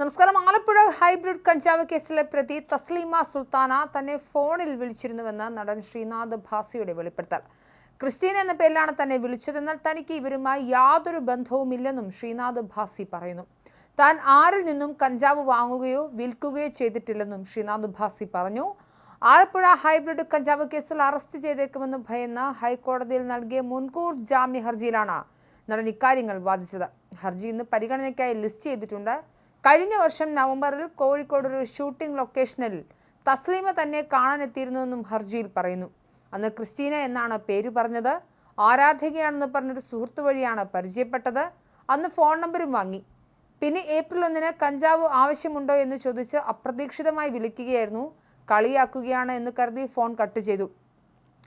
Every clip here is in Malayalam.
നമസ്കാരം. ആലപ്പുഴ ഹൈബ്രിഡ് കഞ്ചാവ് കേസിലെ പ്രതി തസ്ലീമ സുൽത്താന തന്നെ ഫോണിൽ വിളിച്ചിരുന്നുവെന്ന് നടൻ ശ്രീനാഥ് ഭാസിയുടെ വെളിപ്പെടുത്തൽ. ക്രിസ്റ്റീൻ എന്ന പേരിലാണ് തന്നെ വിളിച്ചതെന്നാൽ തനിക്ക് ഇവരുമായി യാതൊരു ബന്ധവുമില്ലെന്നും ശ്രീനാഥ് ഭാസി പറയുന്നു. താൻ ആരിൽ നിന്നും കഞ്ചാവ് വാങ്ങുകയോ വിൽക്കുകയോ ചെയ്തിട്ടില്ലെന്നും ശ്രീനാഥ് ഭാസി പറഞ്ഞു. ആലപ്പുഴ ഹൈബ്രിഡ് കഞ്ചാവ് കേസിൽ അറസ്റ്റ് ചെയ്തേക്കുമെന്ന് ഭയന്ന ഹൈക്കോടതിയിൽ നൽകിയ മുൻകൂർ ജാമ്യ ഹർജിയിലാണ് നടൻ ഇക്കാര്യങ്ങൾ വാദിച്ചത്. ഹർജി ഇന്ന് പരിഗണനയ്ക്കായി ലിസ്റ്റ് ചെയ്തിട്ടുണ്ട്. കഴിഞ്ഞ വർഷം നവംബറിൽ കോഴിക്കോട് ഒരു ഷൂട്ടിംഗ് ലൊക്കേഷനിൽ തസ്ലീമ തന്നെ കാണാനെത്തിയിരുന്നുവെന്നും ഹർജിയിൽ പറയുന്നു. അന്ന് ക്രിസ്റ്റീന എന്നാണ് പേര് പറഞ്ഞത്. ആരാധകയാണെന്ന് പറഞ്ഞൊരു സുഹൃത്തു വഴിയാണ് പരിചയപ്പെട്ടത്. അന്ന് ഫോൺ നമ്പരും വാങ്ങി. പിന്നെ ഏപ്രിൽ ഒന്നിന് കഞ്ചാവ് ആവശ്യമുണ്ടോ എന്ന് ചോദിച്ച് അപ്രതീക്ഷിതമായി വിളിക്കുകയായിരുന്നു. കളിയാക്കുകയാണ് എന്ന് കരുതി ഫോൺ കട്ട് ചെയ്തു.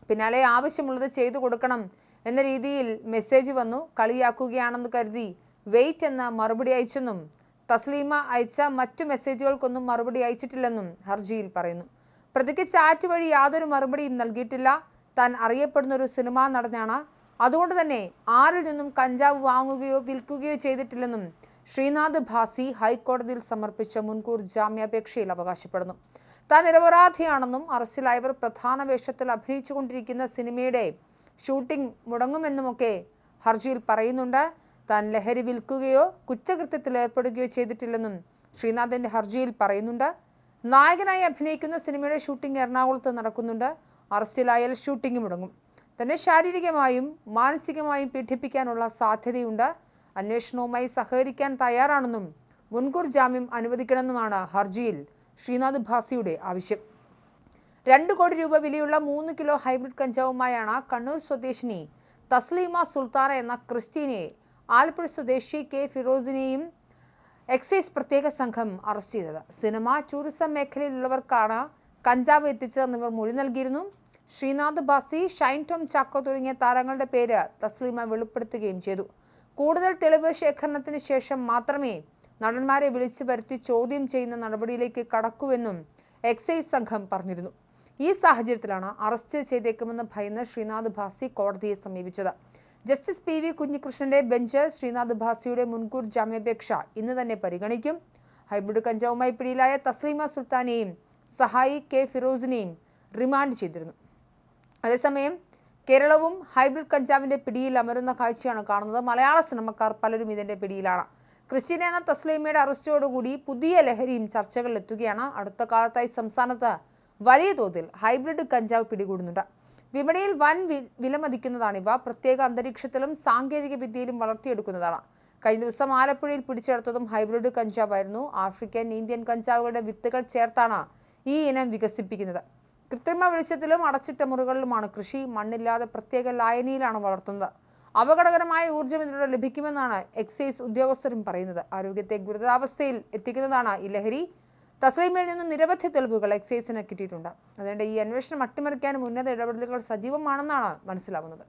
പിന്നാലെ ആവശ്യമുള്ളത് ചെയ്തു കൊടുക്കണം എന്ന രീതിയിൽ മെസ്സേജ് വന്നു. കളിയാക്കുകയാണെന്ന് കരുതി വെയിറ്റ് എന്ന മറുപടി അയച്ചെന്നും തസ്ലീമ അയച്ച മറ്റു മെസ്സേജുകൾക്കൊന്നും മറുപടി അയച്ചിട്ടില്ലെന്നും ഹർജിയിൽ പറയുന്നു. പ്രതിക്ക് ചാറ്റ് വഴി യാതൊരു മറുപടിയും നൽകിയിട്ടില്ല. താൻ അറിയപ്പെടുന്ന ഒരു സിനിമാ നടനാണ്. അതുകൊണ്ട് തന്നെ ആരിൽ നിന്നും കഞ്ചാവ് വാങ്ങുകയോ വിൽക്കുകയോ ചെയ്തിട്ടില്ലെന്നും ശ്രീനാഥ് ഭാസി ഹൈക്കോടതിയിൽ സമർപ്പിച്ച മുൻകൂർ ജാമ്യാപേക്ഷയിൽ അവകാശപ്പെടുന്നു. താൻ നിരപരാധിയാണെന്നും അറസ്റ്റിലായവർ പ്രധാന വേഷത്തിൽ അഭിനയിച്ചുകൊണ്ടിരിക്കുന്ന സിനിമയുടെ ഷൂട്ടിംഗ് മുടങ്ങുമെന്നുമൊക്കെ ഹർജിയിൽ പറയുന്നുണ്ട്. താൻ ലഹരി വിൽക്കുകയോ കുറ്റകൃത്യത്തിൽ ഏർപ്പെടുകയോ ചെയ്തിട്ടില്ലെന്നും ശ്രീനാഥിന്റെ ഹർജിയിൽ പറയുന്നുണ്ട്. നായകനായി അഭിനയിക്കുന്ന സിനിമയുടെ ഷൂട്ടിംഗ് എറണാകുളത്ത് നടക്കുന്നുണ്ട്. അറസ്റ്റിലായാൽ ഷൂട്ടിംഗ് മുടങ്ങും. തന്നെ ശാരീരികമായും മാനസികമായും പീഡിപ്പിക്കാനുള്ള സാധ്യതയുണ്ട്. അന്വേഷണവുമായി സഹകരിക്കാൻ തയ്യാറാണെന്നും മുൻകൂർ ജാമ്യം അനുവദിക്കണമെന്നുമാണ് ഹർജിയിൽ ശ്രീനാഥ് ഭാസിയുടെ ആവശ്യം. രണ്ട് കോടി രൂപ വിലയുള്ള മൂന്ന് കിലോ ഹൈബ്രിഡ് കഞ്ചാവുമായാണ് കണ്ണൂർ സ്വദേശിനി തസ്ലീമ സുൽത്താന എന്ന ക്രിസ്റ്റീനയെ ആലപ്പുഴ സ്വദേശി കെ ഫിറോസിനെയും എക്സൈസ് പ്രത്യേക സംഘം അറസ്റ്റ് ചെയ്തത്. സിനിമ ടൂറിസം മേഖലയിലുള്ളവർക്കാണ് കഞ്ചാവ് എത്തിച്ചതെന്ന് ഇവർ മൊഴി നൽകിയിരുന്നു. ശ്രീനാഥ് ബാസി ഷൈൻ ടോം ചാക്കോ തുടങ്ങിയ താരങ്ങളുടെ പേര് തസ്ലീമ വെളിപ്പെടുത്തുകയും ചെയ്തു. കൂടുതൽ തെളിവ് ശേഖരണത്തിന് ശേഷം മാത്രമേ നടന്മാരെ വിളിച്ചു വരുത്തി ചോദ്യം ചെയ്യുന്ന നടപടിയിലേക്ക് കടക്കൂവെന്നും എക്സൈസ് സംഘം പറഞ്ഞിരുന്നു. ഈ സാഹചര്യത്തിലാണ് അറസ്റ്റ് ചെയ്തേക്കുമെന്ന് ഭയന്ന് ശ്രീനാഥ് ഭാസി കോടതിയെ സമീപിച്ചത്. ജസ്റ്റിസ് പി വി കുഞ്ഞികൃഷ്ണന്റെ ബെഞ്ച് ശ്രീനാഥ് ഭാസിയുടെ മുൻകൂർ ജാമ്യാപേക്ഷ ഇന്ന് തന്നെ പരിഗണിക്കും. ഹൈബ്രിഡ് കഞ്ചാവുമായി പിടിയിലായ തസ്ലീമ സുൽത്താനെയും സഹായി കെ ഫിറോസിനെയും റിമാൻഡ് ചെയ്തിരുന്നു. അതേസമയം കേരളവും ഹൈബ്രിഡ് കഞ്ചാവിന്റെ പിടിയിൽ അമരുന്ന കാഴ്ചയാണ് കാണുന്നത്. മലയാള സിനിമക്കാർ പലരും ഇതിന്റെ പിടിയിലാണ്. ക്രിസ്റ്റീന എന്ന തസ്ലീമയുടെ അറസ്റ്റോടുകൂടി പുതിയ ലഹരിയും ചർച്ചകളിലെത്തുകയാണ്. അടുത്ത കാലത്തായി സംസ്ഥാനത്ത് വലിയ തോതിൽ ഹൈബ്രിഡ് കഞ്ചാവ് പിടികൂടുന്നുണ്ട്. വിപണിയിൽ വൻ വിലമതിക്കുന്നതാണിവ പ്രത്യേക അന്തരീക്ഷത്തിലും സാങ്കേതിക വിദ്യയിലും വളർത്തിയെടുക്കുന്നതാണ്. കഴിഞ്ഞ ദിവസം ആലപ്പുഴയിൽ പിടിച്ചെടുത്തതും ഹൈബ്രിഡ് കഞ്ചാവായിരുന്നു. ആഫ്രിക്കൻ ഇന്ത്യൻ കഞ്ചാവുകളുടെ വിത്തുകൾ ചേർത്താണ് ഈ ഇനം വികസിപ്പിക്കുന്നത്. കൃത്രിമ വെളിച്ചത്തിലും അടച്ചിട്ട മുറികളിലുമാണ് കൃഷി. മണ്ണില്ലാതെ പ്രത്യേക ലായനിയിലാണ് വളർത്തുന്നത്. അപകടകരമായ ഊർജം ഇതിലൂടെ ലഭിക്കുമെന്നാണ് എക്സൈസ് ഉദ്യോഗസ്ഥരും പറയുന്നത്. ആരോഗ്യത്തെ ഗുരുതരാവസ്ഥയിൽ എത്തിക്കുന്നതാണ് ഈ ലഹരി തസ്ലീമിൽ നിന്നും നിരവധി തെളിവുകൾ എക്സൈസിന് കിട്ടിയിട്ടുണ്ട്. അതുകൊണ്ട് ഈ അന്വേഷണം അട്ടിമറിക്കാനും ഉന്നത ഇടപെടലുകൾ സജീവമാണെന്നാണ് മനസ്സിലാവുന്നത്.